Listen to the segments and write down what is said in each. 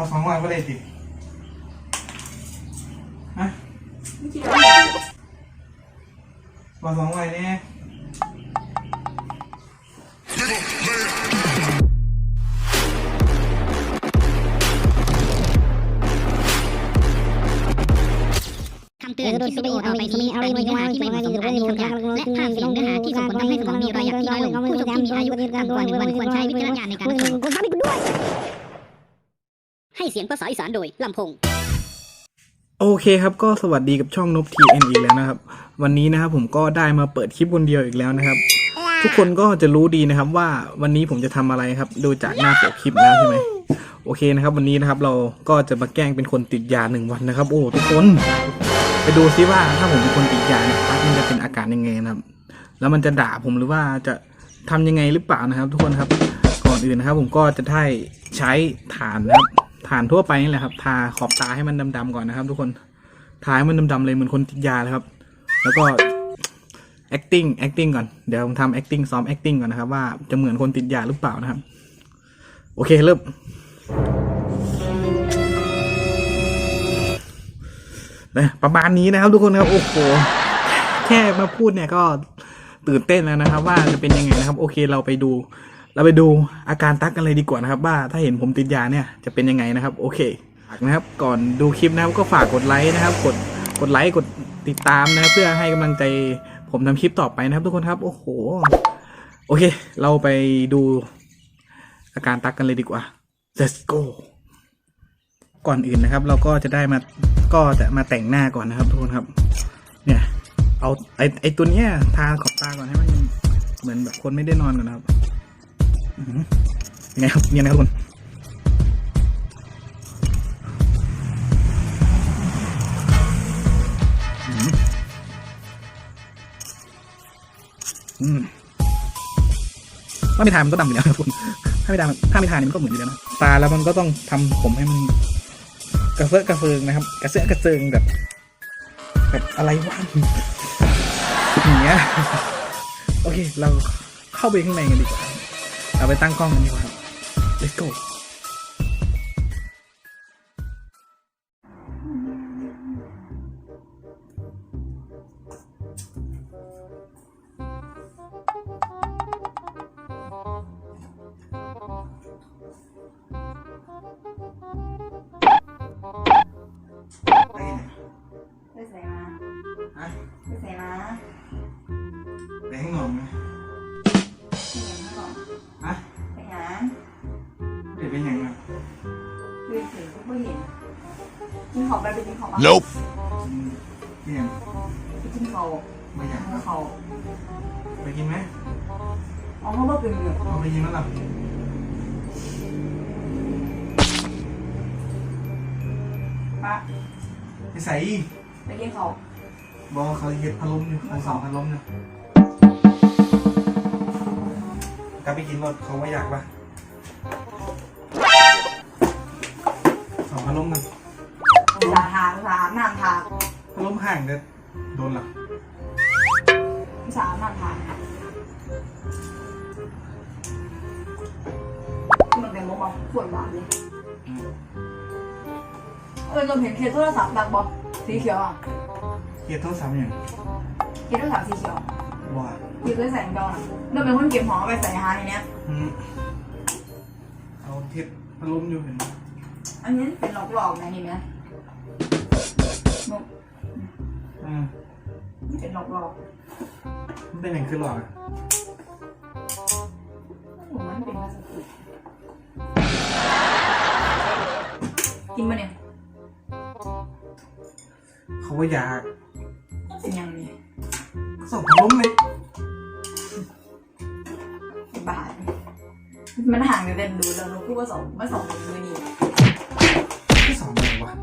อสองร้อยก็ได้ติฮะไม่คิดว่าขอสองร้อยเนี่ยคำเตือนคลิปวิดีโอต่อไปนี้อาจมีเนื้อหาที่ไม่เหมาะสมอาจมีคำหยาบและภาพเสียงเนื้อหาที่ส่งผลทำให้สมองมีรอยหยักที่น้อยลงผู้ชมที่มีอายุต่ำกว่าหนึ่งวันควรใช้วิจารณญาณในการรับชมให้ เสียงภาษาอีสานโดยลำพงโอเคครับก็สวัสดีกับช่องนบ TN อีกแล้วนะครับ วันนี้นะครับผมก็ได้มาเปิดคลิปคนเดียวอีกแล้วนะครับ ทุกคนก็จะรู้ดีนะครับว่าวันนี้ผมจะทำอะไรครับดูจากหน้าปกคลิปแล้วใช่ไหมโอเคนะครับ วันนี้นะครับเราก็จะมาแกล้งเป็นคนติดยาหนึ่งวันนะครับ โอ้ทุกคน ไปดูซิว่าถ้าผมเป็นคนติดยาเนี่ยมันจะเป็นอาการยังไงนะครับ แล้วมันจะด่าผมหรือว่าจะทำยังไงหรือเปล่านะครับ ทุกคนครับก่อนอื่นนะครับ ผมก็จะได้ใช้ฐานนะครับ ฐานทั่วไปนี่แหละครับ ทาขอบตาให้มันดำๆก่อนนะครับ ทุกคนทาให้มันดำๆเลยเหมือนคนติดยาเลยครับ แล้วก็ acting acting ก่อน เดี๋ยวผมทำ acting ซ้อม acting ก่อนนะครับ ว่าจะเหมือนคนติดยาหรือเปล่านะครับ โอเคเริ่มนะประมาณนี้นะครับ ทุกคนครับ โอ้โห แค่มาพูดเนี่ยก็ตื่นเต้นแล้วนะครับ ว่าจะเป็นยังไงนะครับ โอเคเราไปดู เราไปดูอาการตักกันเลยดีกว่านะครับว่าถ้าเห็นผมติดยาเนี่ยจะเป็นยังไงนะครับ โอเคฝากนะครับ ก่อนดูคลิปนะครับก็ฝากกดไลค์นะครับ กดกดไลค์กดติดตามนะครับ เพื่อให้กำลังใจผมทำคลิปต่อไปนะครับ ทุกคนครับ โอ้โห โอเค เราไปดูอาการตักกันเลยดีกว่า let's go ก่อนอื่นนะครับ เราก็จะได้มาก็จะมาแต่งหน้าก่อนนะครับ ทุกคนครับ เนี่ย เอาไอไอตัวเนี้ยทาขอบตาก่อนให้มันเหมือนแบบคนไม่ได้นอนก่อนนะครับ ยังไงครับเนี่ยนะครับทุกคนอื้อหืออืมถ้าไม่ทานมันก็ดำอยู่แล้วนะครับทุกคนถ้าไม่ทานถ้าไม่ทานเนี่ยมันก็เหมือนอยู่แล้วนะตาแล้วมันก็ต้องทำผมให้มันกระเซาะกระเซิงนะครับ กระเซาะกระเซิงแบบแบบอะไรวะอย่างเงี้ยโอเค เราเข้าไปข้างในกันดีกว่า เราไปตั้งกล้องกันดีกว่า let's go ปไปกินของมา Nope. อืมเป็นยังไปกินเขาไม่อยากของเขาไปกินไหมอ๋อเขาบอกเป็นอยู่เอาไปกินแล้วหรอปะไปใส่ไปกินเขาบอกเขาเฮ็ดพัดลมอยู่เขาสองพัดลมอยู่กลับไปกินรถเขาไม่อยากปะสองพัดลมกัน สาทางสามนางทางพัดลมห่างเด้อโดนเหรอสามนางทางมันเป็นโมบายปวดบาดเลยเออเราเห็นเคสโทรศัพท์ดังบอกสีเขียวอะเกียร์โทรศัพท์อย่างเคสโทรศัพท์สีเขียวว้าที่เคยใส่จอน่ะเราเป็นคนเก็บของเอไปใส่หาในเนี้ยอืมเอาเทียบพัดลมอยู่เห็นไหมอันนี้เป็นหลอกๆนะนี่ไหม นกอืมนี่เป็นหลอกมันเป็นอย่างคือหลอกอะๆผมมันเป็นพลาสติกกินมาเนี่ยเขาว่าอยากเป็นยังไงส่งพัดลมเลยบาทมันห่างกันเด่นดูแล้วเราพูดว่าสองไม่สองมือนี่ที่สองเลยวะ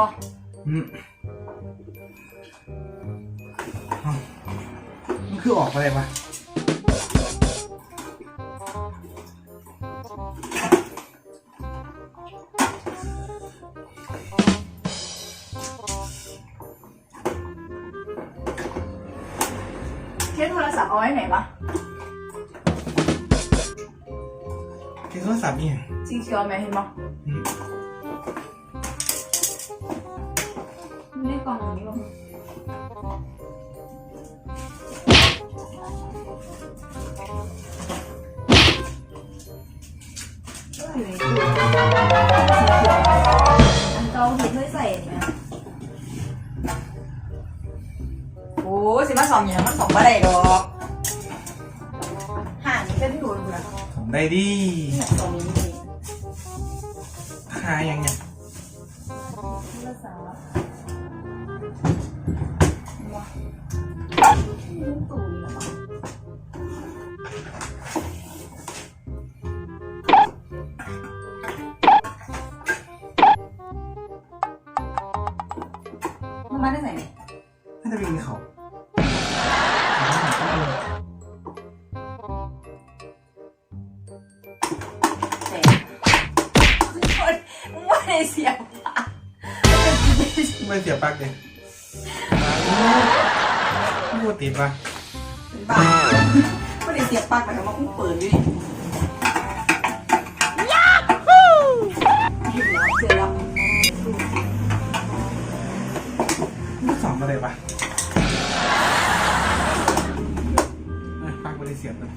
บ่มันคือออกไปไลยวะเคสโทรศัพท์เอาไว้ไหนวะเคสโทรศัพท์นี่หยังสีเขียวไหมเห็นบ่ กล่องอย่างนี้หรอกก็อยู่ในตู้อันเก่าที่เคยใส่เนี่ยโอ้สิมาสองอย่างมันสองบ่ได้ดอกห่างนี่เป็นอยู่เลยผมได้ดีเนี่ยสองนี้นี่หายังไงภาษาว้า ลูกตู่นี่เหรอมันมาได้ไหนเนี่ยน่าจะเป็นเขาเจ๋งคนไม่ได้เสียบปากมันเป็นจริงไม่เสียปลักเลย มาดูติดปะเป็นบ้าไม่ได้เสียบปากแต่ว่ามันเปิดอยู่นี่ยาฮูเห็นแล้วเจอแล้วลูกสองมาเลยปะเอ้ยปลักไม่ได้เสียบเลย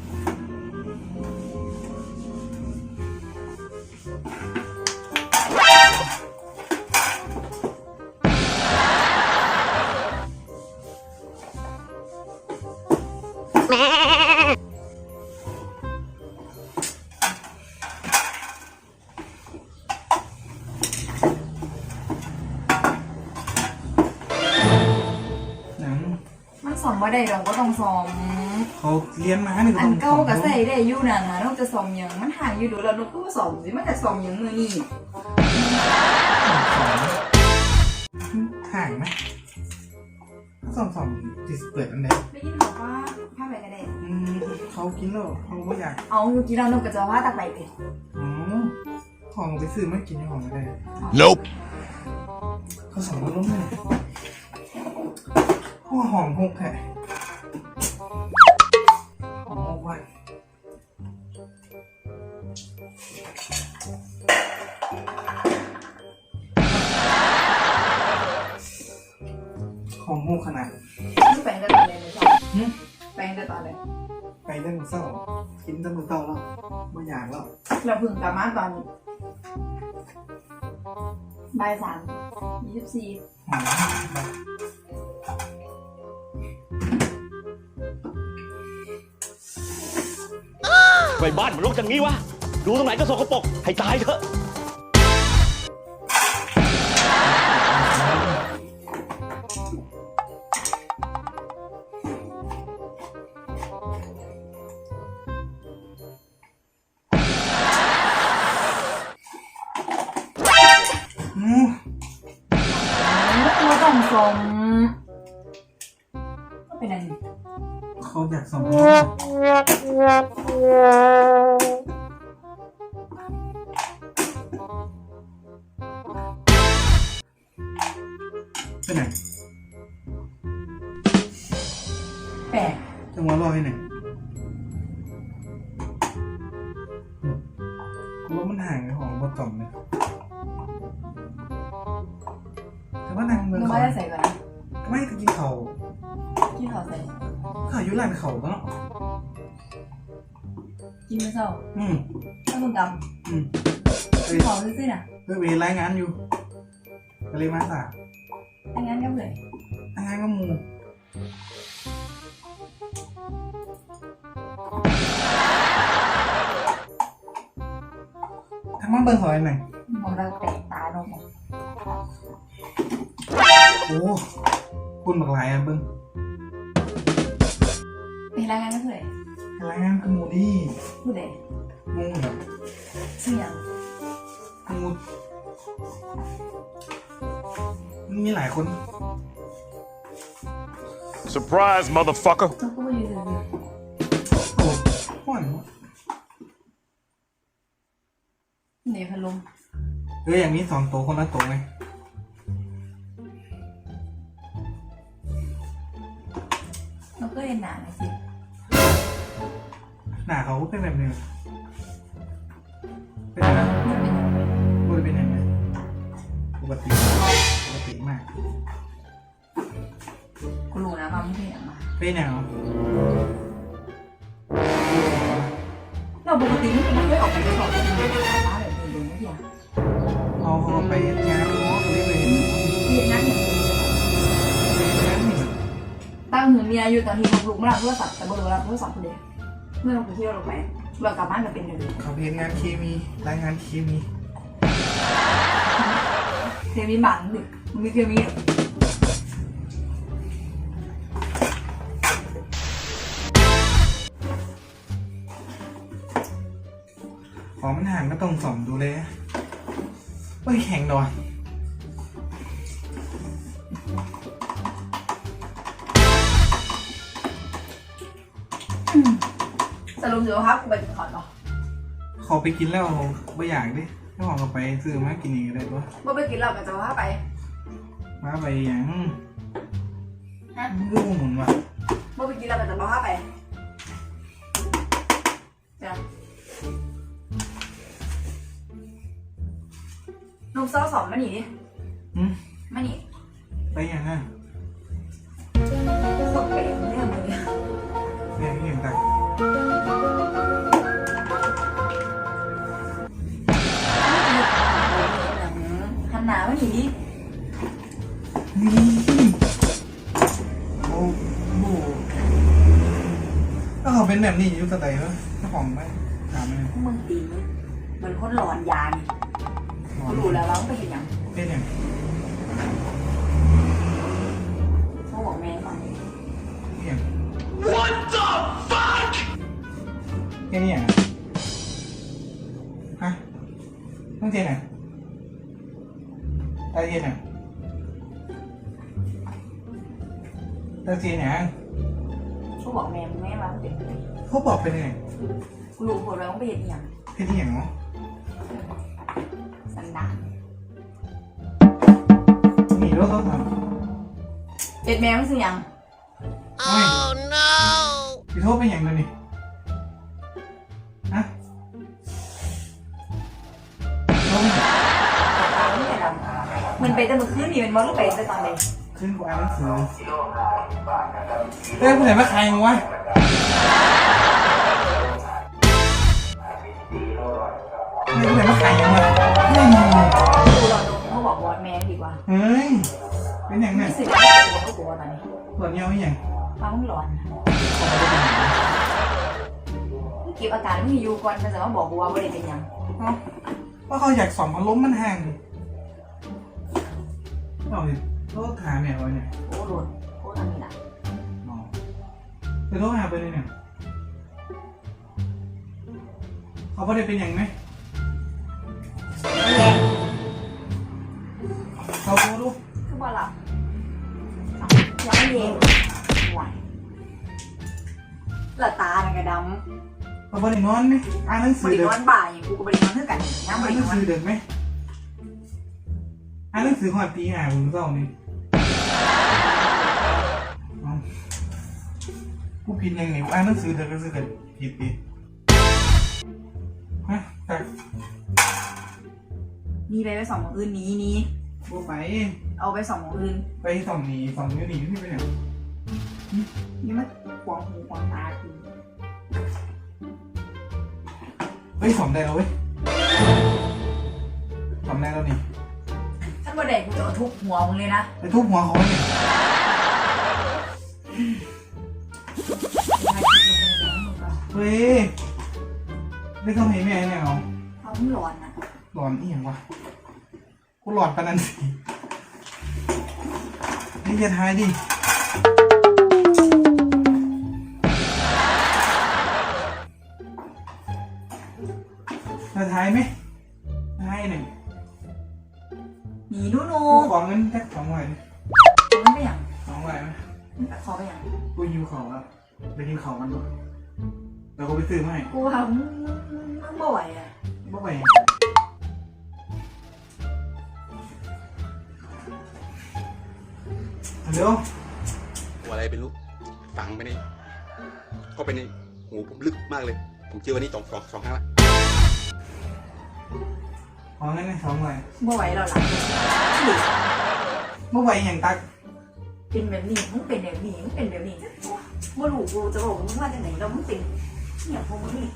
ได้เราก็ต้องสอม เขาเลี้ยงมาหนึ่งอันเก่ากับใส่ได้อยู่นั่นนะนอกจะสอมหยังมันห่างอยู่ดูแล้วนกก็สอมสิมันจะสอมหยังมือนี่ห่างไหมสองสองติดเปิดอันไหนได้ยินเขาว่าผ้าใบกระเด็นอืมเขากินแล้วเขาไม่อยากเอาเมื่อกี้เรานกกระจาว่าตักใบไปอ๋อของไปซื้อไม่กินของไม่ได้ Nope. เขาสองมาล้มเลยหัวหอมหกแค่ ไม่ชอบหึแปลงได้ตอนไหนไปเรื่องมือเศร้า กินตั้งมือเศร้าแล้วไม่อยากแล้วเราเพึ่งกลับมาตอนบ่ายสามยี่สิบสี่หอมไปบ้านมันรกอย่างนี้วะ ดูตรงไหนก็สกปรกให้ตายเถอะ สมก็เป็นอะไรเขาอยากสมองไปไหนแปลกจังหวะรอให้ไหนอืมรถมันห่างกับของบนต่อมเลยแต่ ว่านางเมืองนึกเขาว่าจะใส่ก่อนนะไม่ก็กินเขากินข้าวใส่เขาอยู่ร้านเขาก็เนาะกินไม่เศร้าอืมถ้ามึงดอืมำเอ้ยขอซื้อๆน่ะเพื่อไปรายงานอยู่ก็เลยมาสายถ้างั้นก็เลยรายงานก็มูทำมาเบิ่งหอยหน่อยมองเรา อ้คุณบักหลายอะเบิ่งเป็นรายงานก็เลยรายงานคือหมูดีพูดเลยหมูแบบชื่ออย่างหมูมันมีหลายคน Surprise, motherfucker. ต้องพูดอยู่ซื่อโอ้ห่อนๆเหนียวพัดลมเอออย่างนี้สองตัวคนละตัวไง เราก็เห็นหนาหน่อยสิหน้าเขาเป็นแบบนี้เป็นอะไรบริเป็นยังไงปกติปกติมากกูรู้นะมาไม่เป็นอย่างมาเป็นอย่างเราปกติไม่เคยออกไปสอบเป็นร้านแบบนี้เลยนะพี่อะเอาเขาไปงานเขาเขาไม่ไปเห็น ตั้งเงินมีอายุตอนที่ลูกมารับโทรศัพท์แต่บ่รู้รับโทรศัพท์คนเดียวเมื่อเราไปเที่ยวเราไปเรากลับบ้านกับเป็นเดือนเขาเรียนงานเคมีรายงานเคมีเทมีหมังดิมันมีเทมีของมันห่างก็ต้องสอมดูเลยเฮ้ยแข็งดอน สรุปเดี๋ยวครับกูไปกินขอนเนาะเขาไปกินแล้วไม่อยากดิถ้าของเขาไปซื้อมากินเองก็ได้ปะเมื่อไปกินเรากับจะว่าไปมาไปอย่างฮะลูกหมุนว่ะเมื่อไปกินเรากับจะว่าไปจ้ะนมเศร้าสองมาหนีดิอืมมาหนีไปอย่างอะตกไป โอ้โหถ้าเขาเป็นแบบนี้อยุคสไตล์เหรอเจ้าของไม่ถามเลยมึงตีเหมือนคนหลอนยานี่กูรู้แล้วว่ามึงไปเห็นยังเป็นอย่างเขาบอกแม่ฟังอย่าง What the fuck แค่นี้อย่างฮะต้องเจนอะตาเจนอะ ตาเจนอะเขาบอกแม่มึงแม่ว่ามึงเป็นเขาบอกเป็นไงกูรู้ผลแล้วมึงไปเห็นยังเป็นที่อย่างเนาะสันดานมีรถเขาทเด็ดแม่มึงสิยังำโอ้ no พี่โทษเป็นอย่างนั้นนี่ฮะโทษเป็นอย่างตาไม่เห็นหรอมันไปแต่เมื่อคืนนี่มันมอลไปแต่ตอนเด็ก ขึ้นกูอ่านหนังสือเอ้ยผู้ไหนมาใครมึงวะเฮ้ยผู้ไหนมาใครมึงวะเฮ้ยกูรอดูเขาบอกวอดแม่ดีกว่าเฮ้ยเป็นอย่างไม่นั้นสิว่ากูกลัวตอนนี้ส่วนเงี้ยไม่อย่างฟังมึงหลอนมึงเก็บอาการมึงอยู่ก่อนแต่ว่าบอกกูว่าไม่ได้เป็นยังเอ้าว่าเขาอยากสอมพัดลมมันห่างเอาดิ โทษถามแม่ไว้เนี่ยโอ้โดนโอ้ทำนี่ละอ๋อไปโทษหาไปเลยเนี่ยเขาไม่ได้เป็นอย่างไหมเขาโทษดูคือบ่หลับยังไม่เย็นไหวละตาเนี่ยกระดำเขาไม่ได้นอนไหมอ่านหนังบสือริเด็กโนอนบ่ายอย่างกูก็บริโนอนเท่ากันน้ำบอ่านริหนัโนงอนสือเด็กไหมอ่านหนังสือหอดตีหาผมเศร้านี่ กูผิดยังไงอ่านหนังสือเด็กก็สือเด็กผิดผิดฮะแต่นี่ไปไปสองหมองอื่นนี้นี้ กูไปเอาไปสองหมองอื่นไปสองหนีสองนิ้วหนีที่ไปไหนนี่มันขวางหูขวางตาคือเฮ้ยสองได้แล้วเว้ยสองได้แล้วนี่ท่านบ่เด็กกูจะเอาทุบหัวมึงเลยนะไปทุบหัวเขาไว้เนี่ย เว้ยได้เข้าให้แม่เนี่ยเหรอเอามึงร้อนนะหลอนอีหยังวะกูหลอนปานนั้นสินี่จะทายดิจะทายไหม ไปกินของกันด้วยเดี๋ยวกูไปซื้อมาให้กูว่ามึงมึงบ่ไหวอะบ่ไปเดี๋ยวตัวอะไรเป็นลูกฟังไปนี่เข้าไปในหูผมลึกมากเลย ผมเจอวันนี้สองสองสองครั้งละอ๋องั้นสองหน่อยบ่ไหวแล้วล่ะเมื่อไหร่อย่างตักเป็นแบบนี้มึงเป็นแบบนี้มึงเป็นแบบนี้ บ่รู้กูจะบอกมึงว่าจังไหนแล้วมึงเป็นเนี่ยพวกมึงนี่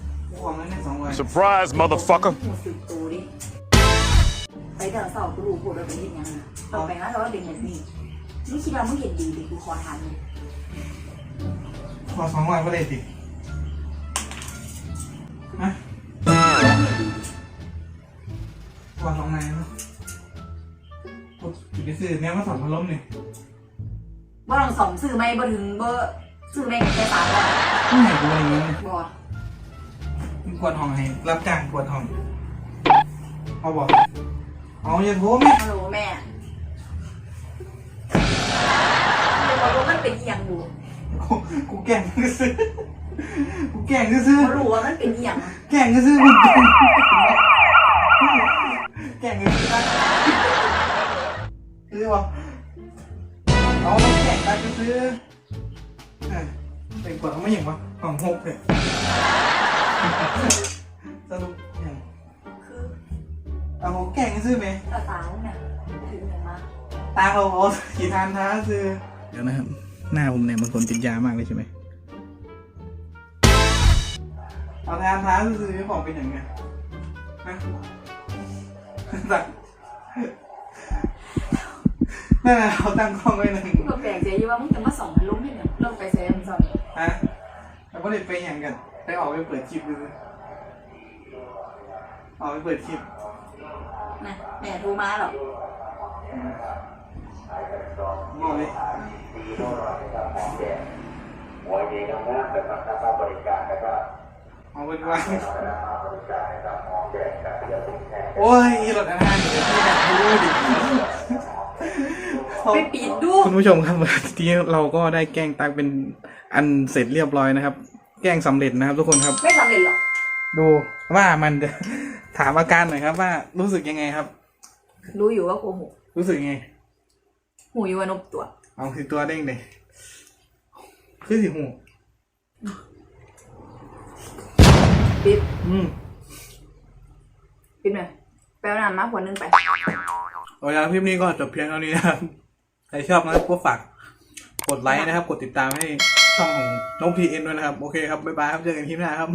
ของนั้นสองหน่อย Surprise, motherfucker. หูสึกตูดิไปแต่ละเสาร์กูรู้กูเราไปเห็นยังไงต่อไปนะเราเด็กแบบนี้มึงคิดว่ามึงเห็นดีดิกูขอทานมึงขอสองหน่อยก็ได้สิฮะขอสองหน่อยนะกูไปซื้อแม่มาสอนพัดลมนี่บ่ต้องสองซื้อไม่บ่ถึงบ่ ซื้อไม่แค่สามร้อยไม่ให้กูอะไรเงี้ยบ่มึงกวดห้องให้รับจ้างกวดห้องเอาบอกเอาอย่าโทรแม่ฮัลโหลแม่เดี๋ยวบอกว่ามันเป็นอีหยังอยู่กูกูแกล้งก็ซื้อกูแกล้งก็ซื้อบ่รู้ว่ามันเป็นอีหยังแกล้งก็ซื้อมึงแกล้งก็ซื้อนะซื้อบอกเอาแล้วแกล้งกันก็ซื้อ เออเป็นกวดเขาไม่อย่างวะของหกเลยสรุปอย่างคือเอาแกล้งก็ซื้อไหมตาตาเนี่ยถึงอย่างมาตาเราโอ้กี่ทานท้าซื้อเดี๋ยวนะครับ หน้าผมเนี่ยมันคนติดยามากเลยใช่ไหมเอาทานท้าซื้อของเป็นอย่างไงนะตักนั่นแหละเขาตั้งกล้องไว้หนึ่งก็แปลกใจอยู่ว่ามึงจะมาส่องพัดลมให้เนี่ ยลงไปเซมส่องฮะแล้วก็เลยไปอย่างกันไปออกไปเปิดคลิปดูสิออกไปเปิดคลิปนะแม่โทรมาหรอกมองเลยเอาไปวางโอ้ยอีหลดอันนั้นเดี๋ยวพี่อยากรู้ดิ ไปปิดดูคุณผู้ชมครับทีนี้เราก็ได้แกล้งตักเป็นอันเสร็จเรียบร้อยนะครับ แกล้งสำเร็จนะครับ ทุกคนครับ ไม่สำเร็จหรอกดูว่ามันจะถามอาการหน่อยครับ ว่ารู้สึกยังไงครับ รู้อยู่ว่าโกหกรู้สึกยังไงหูอยู่ว่านบตัว เอาสิตัวเด้งเลยคือสิหูปิดอืมปิดหน่อยไปเอาน้ำมาขวดนึงไป โอเคครับคลิปนี้ก็จบเพียงเท่านี้นะครับ ใครชอบนะครับก็ฝากกดไลค์นะครับ กดติดตามให้ช่องของน้องพีเอ็นด้วยนะครับ โอเคครับ บ๊ายบายครับ เจอกันคลิปหน้าครับ